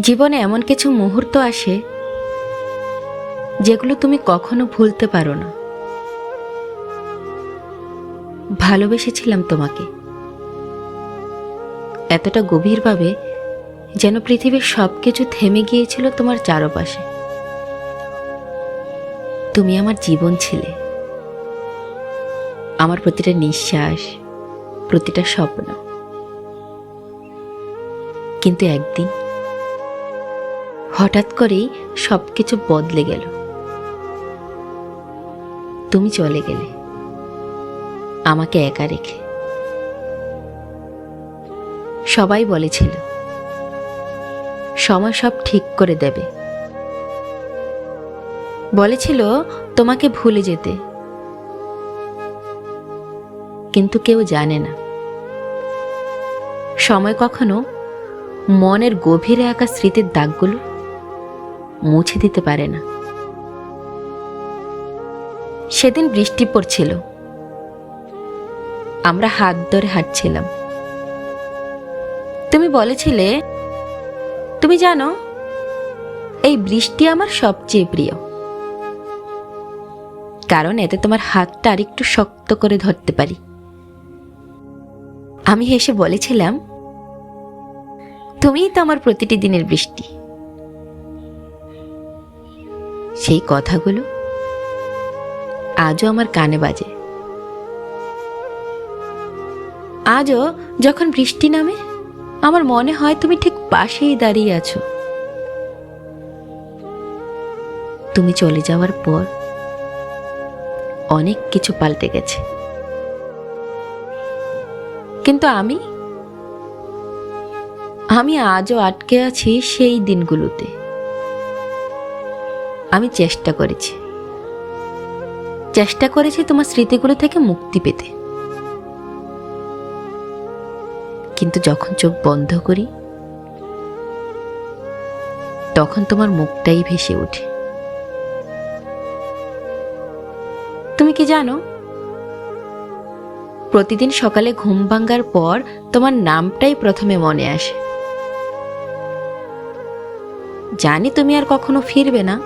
জীবনে এমন কিছু মুহূর্ত আসে যেগুলো তুমি কখনো ভুলতে পারো না। ভালোবেসেছিলাম তোমাকে। এতটা গভীরভাবে যেন পৃথিবীর সব কিছু থেমে গিয়েছিল তোমার চারপাশে। তুমি আমার জীবন ছিলে। আমার প্রতিটা নিঃশ্বাস, প্রতিটা স্বপ্ন। কিন্তু একদিন হঠাৎ করেই সবকিছু বদলে গেল। তুমি চলে গেলে। আমাকে একা রেখে। সবাই বলেছিল, সময় সব ঠিক করে দেবে। বলেছিল, তোমাকে ভুলে যেতে। কিন্তু কেউ জানে না। সময় কখনো মনের গভীরে আঁকা স্মৃতির দাগগুলো মুছে দিতে পারে না। সেদিন বৃষ্টি পড়ছিল। আমরা হাত ধরে হাঁটছিলাম। তুমি বলেছিলে, তুমি জানো, এই বৃষ্টি আমার সবচেয়ে প্রিয়। কারণ এতে তোমার হাতটা আরেকটু শক্ত করে ধরতে পারি। আমি হেসে বলেছিলাম, তুমিই তো আমার প্রতিটি দিনের বৃষ্টি। সেই কথাগুলো আজও আমার কানে বাজে। আজও যখন বৃষ্টি নামে, আমার মনে হয় তুমি ঠিক পাশেই দাঁড়িয়ে আছো। তুমি চলে যাওয়ার পর অনেক কিছু পাল্টে গেছে। কিন্তু আমি আমি আজও আটকে আছি সেই দিনগুলোতে। আমি চেষ্টা করেছি। চেষ্টা করেছি তোমার স্মৃতিগুলো থেকে মুক্তি পেতে। কিন্তু যখন চোখ বন্ধ করি, তখন তোমার মুখটাই ভেসে ওঠে। তুমি কি জানো? প্রতিদিন সকালে ঘুম ভাঙ্গার পর তোমার নামটাই প্রথমে মনে আসে। জানি তুমি আর কখনো ফিরবে না।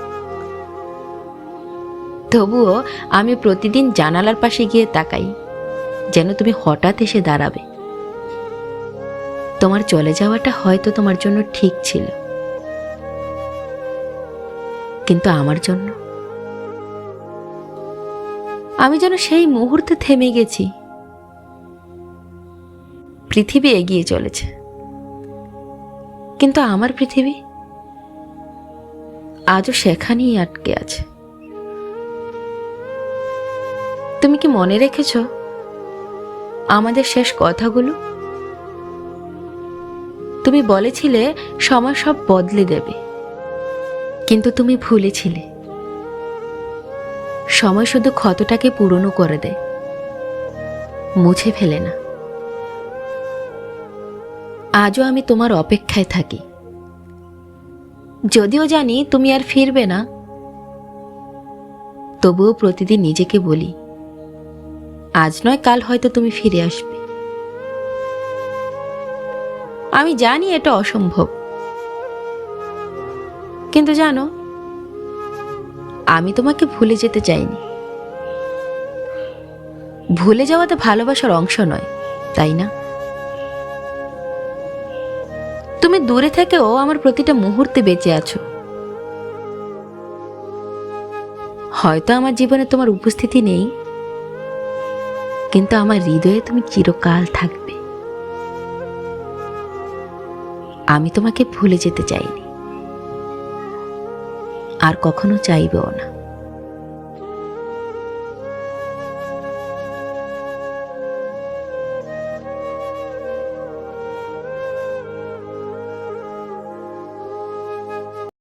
তবুও আমি প্রতিদিন জানালার পাশে গিয়ে তাকাই, যেন তুমি হঠাৎ এসে দাঁড়াবে। তোমার চলে যাওয়াটা হয়তো তোমার জন্য ঠিক ছিল, কিন্তু আমার জন্য। আমি যেন সেই মুহূর্তে থেমে গেছি। পৃথিবী এগিয়ে চলেছে। কিন্তু আমার পৃথিবী আজও সেখানেই আটকে আছে। তুমি কি মনে রেখেছ আমাদের শেষ কথাগুলো? তুমি বলেছিলে, সময় সব বদলে দেবে। কিন্তু তুমি ভুলেছিলে। সময় শুধু ক্ষতটাকে পুরনো করে দেয়। মুছে ফেলে না। আজও আমি তোমার অপেক্ষায় থাকি। যদিও জানি তুমি আর ফিরবে না, তবুও প্রতিদিন নিজেকে বলি। আজ নয়, কাল হয়তো তুমি ফিরে আসবে। আমি জানি এটা অসম্ভব। কিন্তু জানো, আমি তোমাকে ভুলে যেতে চাইনি। ভুলে যাওয়া তো ভালোবাসার অংশ নয়, তাই না? তুমি দূরে থেকেও আমার প্রতিটা মুহূর্তে বেঁচে আছো। হয়তো আমার জীবনে তোমার উপস্থিতি নেই কিন্তু আমার হৃদয়ে তুমি চিরকাল থাকবে। আমি তোমাকে ভুলে যেতে চাইনি। আর কখনো চাইবেও না।